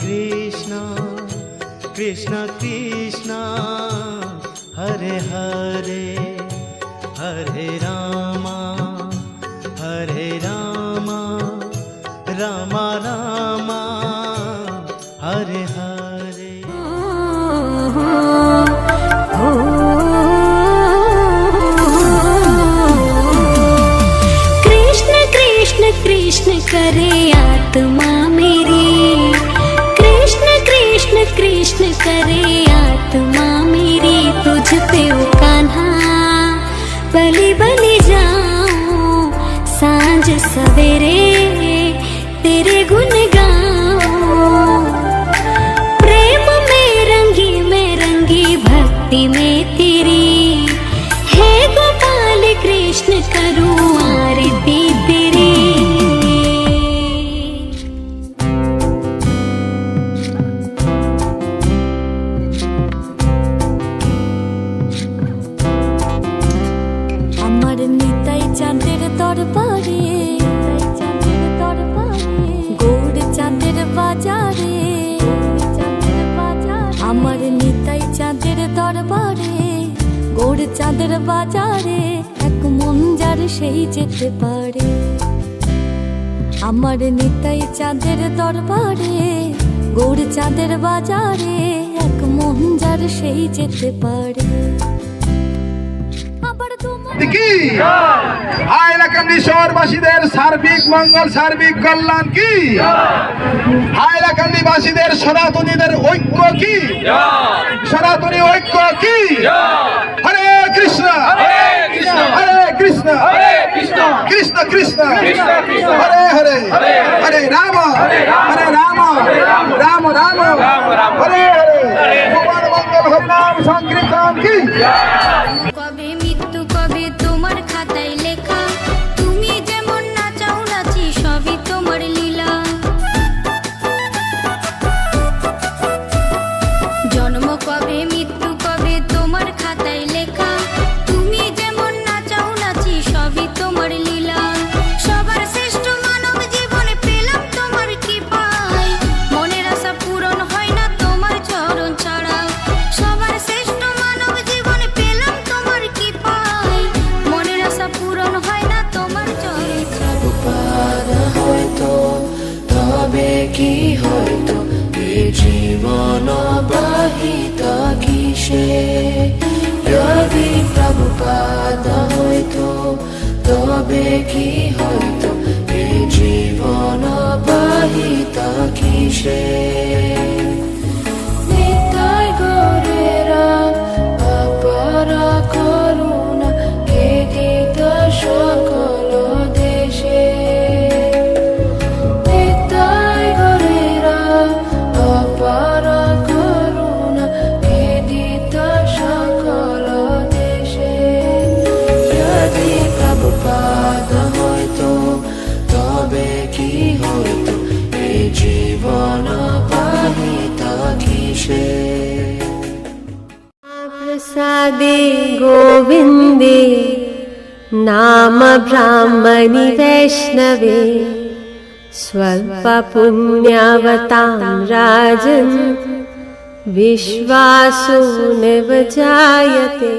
कृष्णा कृष्णा कृष्णा, हरे हरे हरे रामा हरे रामा रामा रामा, हरे हरे। कृष्ण कृष्ण कृष्ण करे आत्मा में। करे आत्मा मेरी तुझ पे कान्हा। बलि बलि जाऊँ साँझ सवेरे तेरे गुण गाऊं प्रेम में रंगी में रंगी भक्ति में দরবারে গৌড় চাঁদের বাজারে আমার নিতাই দরবারে গৌড় চাঁদের বাজারে, এক মন যার সেই যেতে পারে। আমার নিতাই চাঁদের দরবারে গৌড় চাঁদের বাজারে, এক মন যার সেই যেতে পারে। তোমার কি? হাইলাকান্দি শহরবাসীদের সার্বিক মঙ্গল, সার্বিক কল্যাণ কি? হাইলাকান্দি বাসীদের সনাতনীদের ঐক্য কি? সনাতনী ঐক্য কি? হরে কৃষ্ণ। হরে কৃষ্ণ। কৃষ্ণ কৃষ্ণ। হরে হরে। হরে রাম। হরে রাম। রাম রাম। হরে হরে। ভগবান মঙ্গল হরিনাম সংকীর্তন কি? কবে, মৃত্যু কবে, তোমার খাতায় লেখা। তুমি যেমন নাচাও, নাচি, সবই তোমার লীলা। সবার শ্রেষ্ঠ মানব জীবনে তোমার কি ছাড়া। সবার শ্রেষ্ঠ মানব জীবনে পেলাম তোমার কি পাই মনের আশা পূরণ হয় না তোমার চরণ ছাড়া। হয়তো, তবে কি হয়তো জীবন প্রভুপাদ হয়তো তবে কি হয়তো এ জীবন বাহিত কিসে? নিতাই গৌরেরা অপরা করুণা, কে দিত সকল नाम ब्राह्मणि वैष्णवे स्वल्पपुण्यवतां राजन् विश्वासो जायते